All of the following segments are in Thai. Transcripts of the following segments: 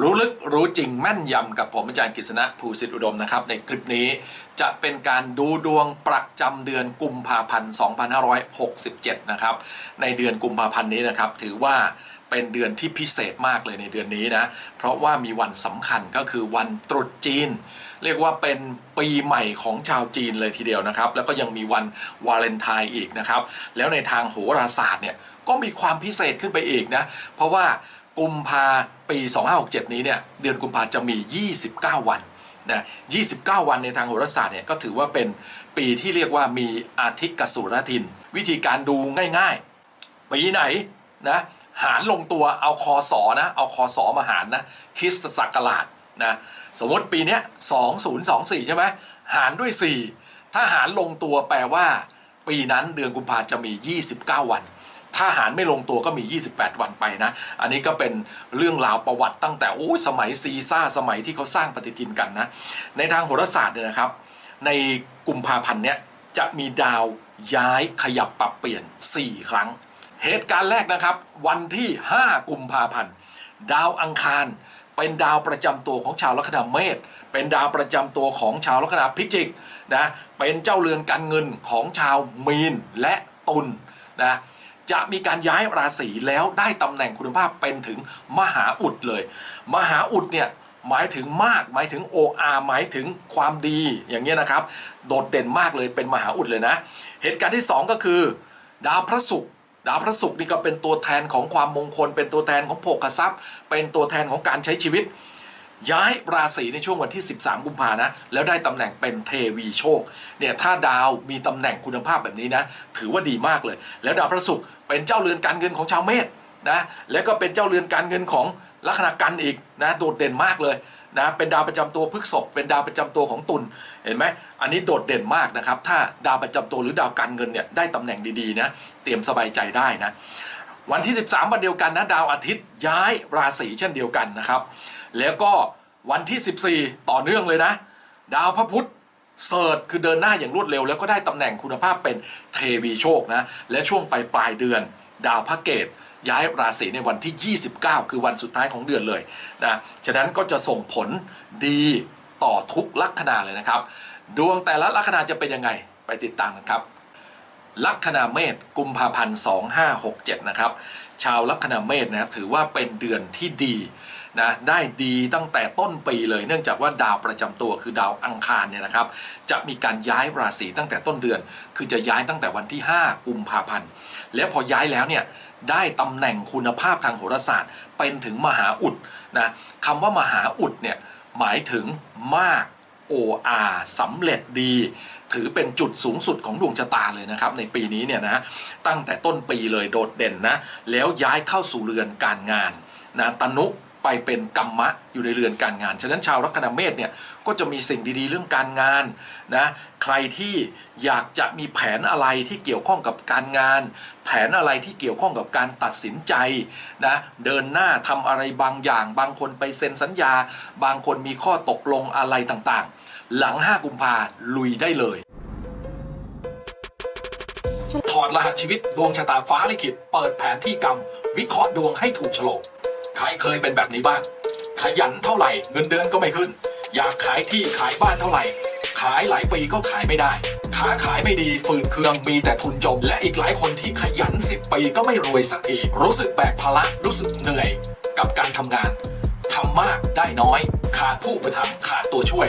รู้ลึกรู้จริงแม่นยำกับผมอาจารย์กฤษณะภูสิทธิอุดมนะครับ ในคลิปนี้จะเป็นการดูดวงประจำเดือนกุมภาพันธ์ 2567 นะครับ ในเดือนกุมภาพันธ์นี้นะครับ ถือว่าเป็นเดือนที่พิเศษมากเลยในเดือนนี้นะ เพราะว่ามีวันสำคัญก็คือวันตรุษจีน เรียกว่าเป็นปีใหม่ของชาวจีนเลยทีเดียวนะครับ แล้วก็ยังมีวันวาเลนไทน์อีกนะครับ แล้วในทางโหราศาสตร์เนี่ยก็มีความพิเศษขึ้นไปอีกนะ เพราะว่า กุมภาปี 2567 นี้เนี่ยเดือนกุมภาจะมี 29 วันนะ29 วันในทางโหราศาสตร์เนี่ยก็ถือว่าเป็นปีที่เรียกว่ามีอาทิตย์กสุรทิน วิธีการดูง่ายๆ ปีไหนนะหารลงตัวเอาคอสอนะเอาคอสอมาหารนะคริสตศักราชนะสมมติปีนี้2024 ใช่ไหมหารด้วย 4 ถ้าหารลงตัวแปลว่า ปีนั้นเดือนกุมภาจะมี 29 วัน ถ้าหารไม่ลงตัวก็มี 28 วันไปนะ อันนี้ก็เป็นเรื่องราวประวัติตั้งแต่โอ้ยสมัยซีซ่าสมัยที่เขาสร้างปฏิทินกันนะ ในทางโหราศาสตร์เนี่ยนะครับ ในกุมภาพันธ์เนี้ยจะมีดาวย้ายขยับปรับเปลี่ยน 4 ครั้ง เหตุการณ์แรกนะครับ วันที่ 5 กุมภาพันธ์ ดาวอังคาร เป็นดาวประจำตัวของชาวลัคนาเมษเป็นดาวประจำตัวของชาวลัคนาพิจิกนะเป็นเจ้าเรือนการเงินของชาวมีนและตุลนะ จะมีการย้ายราศีแล้วได้ตำแหน่งคุณภาพเป็นถึงมหาอุดเลย มหาอุดเนี่ยหมายถึงมากหมายถึง OR หมายถึงความดีอย่างเงี้ยนะครับ โดดเด่นมากเลยเป็นมหาอุดเลยนะ เหตุการณ์ที่ 2 ก็คือ ดาวพระศุกร์ดาวพระศุกร์นี่ก็เป็นตัวแทนของความมงคล เป็นตัวแทนของโภคทรัพย์ เป็นตัวแทนของการใช้ชีวิต ย้ายราศีในช่วงวันที่ 13 กุมภานะแล้วได้ตำแหน่งเป็นเทวีโชคเนี่ยถ้าดาวมีตำแหน่งคุณภาพแบบนี้นะถือว่าดีมากเลย แล้วดาวพระศุกร์ เป็นเจ้าเรือนการเงินของชาวเมษนะแล้วก็เป็นเจ้าเรือนการเงินของลัคนากันอีกนะโดดเด่นมากเลยนะเป็นดาวประจำตัวพฤกษภเป็นดาวประจำตัวของตุลเห็นไหมอันนี้โดดเด่นมากนะครับ ถ้าดาวประจำตัวหรือดาวการเงินเนี่ยได้ตำแหน่งดีๆนะเตรียมสบายใจได้นะวันที่ 13 วันเดียวกันนะดาวอาทิตย์ย้ายราศีเช่นเดียวกันนะครับ แล้วก็วันที่ 14 ต่อเนื่องเลยนะ ดาวพระพุธ เสิร์ชคือเดินหน้าอย่างรวดเร็ว แล้วก็ได้ตำแหน่งคุณภาพเป็นเทวีโชคนะและช่วงปลายปลายเดือน ดาวพระเกตย้ายราศีในวันที่ 29 คือวันสุดท้ายของเดือนเลยนะฉะนั้นก็จะส่งผลดีต่อทุกลัคนาเลยนะครับ ดวงแต่ละลัคนาจะเป็นยังไงไปติดตามกันครับ ลัคนาเมษกุมภาพันธ์ 2567 นะครับ ชาวลัคนาเมษนะถือว่าเป็นเดือนที่ดี นะได้ดีตั้งแต่ต้นปีเลยเนื่องจากว่าดาวประจำตัวคือดาวอังคารเนี่ยนะครับ จะมีการย้ายราศีตั้งแต่ต้นเดือน คือจะย้ายตั้งแต่วันที่ 5 กุมภาพันธ์ แล้วพอย้ายแล้วเนี่ยได้ตำแหน่งคุณภาพทางโหราศาสตร์ เป็นถึงมหาอุดนะคำว่ามหาอุดเนี่ยหมายถึงมาก OR สำเร็จดี ถือเป็นจุดสูงสุดของดวงชะตาเลยนะครับ ในปีนี้เนี่ยนะตั้งแต่ต้นปีเลยโดดเด่นนะ แล้วย้ายเข้าสู่เรือนการงานนะตนุ ไปเป็นกรรมะอยู่ในเรือนการงาน ฉะนั้นชาวลัคนาเมษเนี่ยก็จะมีสิ่งดีๆเรื่องการงานนะใครที่อยากจะมีแผนอะไรที่เกี่ยวข้องกับการงาน แผนอะไรที่เกี่ยวข้องกับการตัดสินใจนะเดินหน้าทำอะไรบางอย่าง บางคนไปเซ็นสัญญา บางคนมีข้อตกลงอะไรต่างๆ หลัง 5 กุมภาลุยได้เลยถอดรหัสชีวิตดวงชะตาฟ้าลิขิตเปิดแผนที่กรรม วิเคราะห์ดวงให้ถูกโฉลก ใครเคยเป็นแบบนี้บ้าง ขยันเท่าไหร่เงินเดือนก็ไม่ขึ้น อยากขายที่ขายบ้านเท่าไหร่ ขายหลายปีก็ขายไม่ได้ค้าขายไม่ดีฝืนเคืองมีแต่ทุนจม และอีกหลายคนที่ขยัน 10 ปีก็ไม่รวยสักทีรู้สึกแบกภาระรู้สึกเหนื่อยกับการทำงานทำมากได้น้อย ขาดผู้ประทำขาดตัวช่วย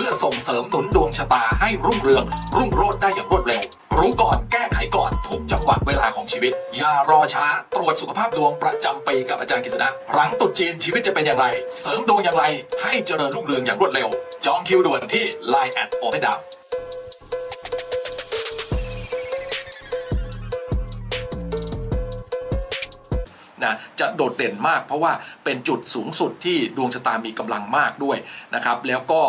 พื่อส่งเสริมหนุนดวงชะตาให้รุ่งเรือง รุ่งโรจน์ได้อย่างรวดเร็ว รู้ก่อนแก้ไขก่อนทุกจังหวะเวลาของชีวิต อย่ารอช้า ตรวจสุขภาพดวงประจำปีกับอาจารย์กฤษณะหลังตรุษจีนชีวิตจะเป็นอย่างไร เสริมดวงอย่างไร ให้เจริญรุ่งเรืองอย่างรวดเร็ว จองคิวด่วนที่ Line แอดโอเพนดาวนะจะโดดเด่นมากเพราะว่าเป็นจุดสูงสุดที่ดวงชะตามีกำลังมากด้วยนะครับ แล้วก็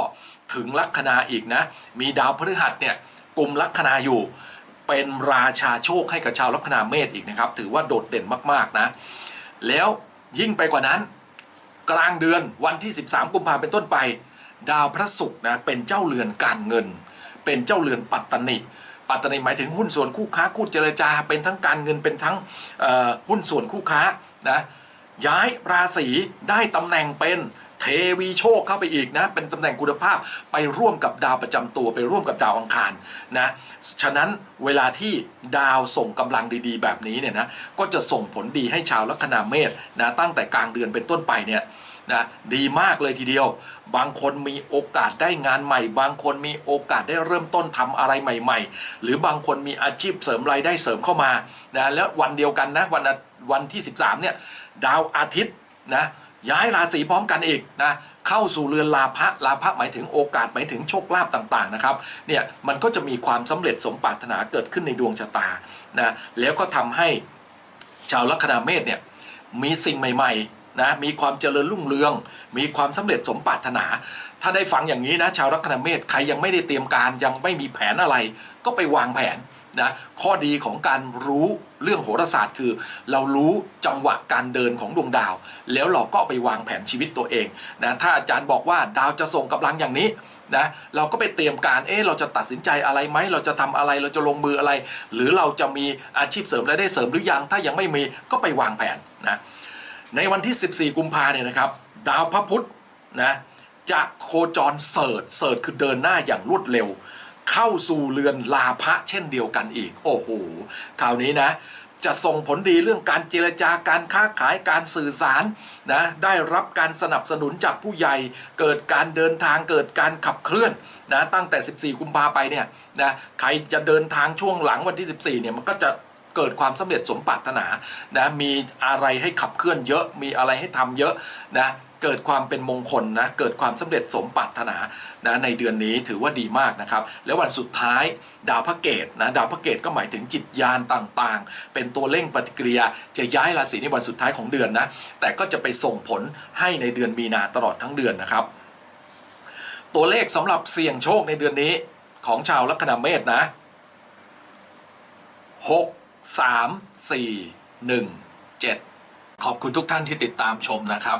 ถึงลัคนาอีกนะ มีดาวพฤหัสเนี่ยกลุ่มลัคนาอยู่ เป็นราชาโชคให้กับชาวลัคนาเมษอีกนะครับ ถือว่าโดดเด่นมากๆนะ แล้วยิ่งไปกว่านั้น กลางเดือนวันที่ 13 กุมภาพันธ์เป็นต้นไป ดาวพระศุกร์นะเป็นเจ้าเรือนการเงิน เป็นเจ้าเรือนปัตตนิปัตตนิหมายถึงหุ้นส่วนคู่ค้าคู่เจรจา เป็นทั้งการเงินเป็นทั้งหุ้นส่วนคู่ค้านะย้ายราศีได้ตำแหน่งเป็น เทวีโชคเข้าไปอีกนะ เป็นตำแหน่งคุณภาพไปร่วมกับดาวประจำตัวไปร่วมกับดาวอังคารนะฉะนั้นเวลาที่ดาวส่งกำลังดีๆ แบบนี้เนี่ยนะก็จะส่งผลดีให้ชาวลัคนาเมษนะตั้งแต่กลางเดือนเป็นต้นไปเนี่ยนะดีมากเลยทีเดียว บางคนมีโอกาสได้งานใหม่ บางคนมีโอกาสได้เริ่มต้นทำอะไรใหม่ ๆ หรือบางคนมีอาชีพเสริมรายได้เสริมเข้ามานะแล้ววันเดียวกันนะวันวันที่ 13เนี่ยดาวอาทิตย์นะ ย้ายราศีพร้อมกันอีกนะเข้าสู่เรือนลาภะลาภะหมายถึงโอกาสหมายถึงโชคลาภต่างๆนะครับเนี่ยมันก็จะมีความสำเร็จสมปรารถนาเกิดขึ้นในดวงชะตานะแล้วก็ทำให้ชาวลัคนาเมษเนี่ยมีสิ่งใหม่ๆนะมีความเจริญรุ่งเรือง มีความสำเร็จสมปรารถนา ถ้าได้ฟังอย่างนี้นะชาวลัคนาเมษใครยังไม่ได้เตรียมการยังไม่มีแผนอะไร ก็ไปวางแผน นะข้อดีของการรู้เรื่องโหราศาสตร์คือ เรารู้จังหวะการเดินของดวงดาว แล้วเราก็ไปวางแผนชีวิตตัวเองนะถ้าอาจารย์บอกว่าดาวจะส่งกำลังอย่างนี้นะเราก็ไปเตรียมการเอ๊ะเราจะตัดสินใจอะไรไหมเราจะทำอะไรเราจะลงมืออะไร หรือเราจะมีอาชีพเสริมรายได้เสริมหรือยังถ้ายังไม่มีก็ไปวางแผนนะในวันที่ 14 กุมภาเนี่ยนะครับ ดาวพระพุธนะจะโคจรเสิร์ชเสิร์ชคือเดินหน้าอย่างรวดเร็ว เข้าสู่เรือนลาภะเช่นเดียวกันอีก โอ้โหคราวนี้นะ จะส่งผลดีเรื่องการเจรจาการค้าขายการสื่อสารนะได้รับการสนับสนุนจากผู้ใหญ่ เกิดการเดินทางเกิดการขับเคลื่อนนะตั้งแต่ 14 กุมภาไปเนี่ยนะใครจะเดินทางช่วงหลังวันที่ 14 เนี่ยมันก็จะเกิดความสำเร็จสมปรารถนานะมีอะไรให้ขับเคลื่อนเยอะมีอะไรให้ทำเยอะนะ เกิดความเป็นมงคลนะเกิดความสำเร็จสมปรารถนานะในเดือนนี้ถือว่าดีมากนะครับ แล้ววันสุดท้ายดาวพระเกตนะดาวพระเกตก็หมายถึงจิตญาณต่างๆ เป็นตัวเร่งปฏิกิริยาจะย้ายราศีในวันสุดท้ายของเดือนนะแต่ก็จะไปส่งผลให้ในเดือนมีนาตลอดทั้งเดือนนะครับ ตัวเลขสำหรับเสี่ยงโชคในเดือนนี้ของชาวลัคนาเมษนะ6 3 4 1 7ขอบคุณทุกท่านที่ติดตามชมนะครับ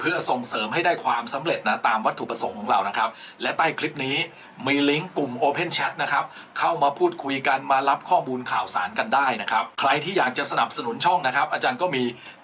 เพื่อส่งเสริมให้ได้ความสำเร็จนะตามวัตถุประสงค์ของเรานะครับ และใต้คลิปนี้มีลิงก์กลุ่ม Open Chat นะครับ เข้ามาพูดคุยกันมารับข้อมูลข่าวสารกันได้นะครับ ใครที่อยากจะสนับสนุนช่องนะครับ อาจารย์ก็มี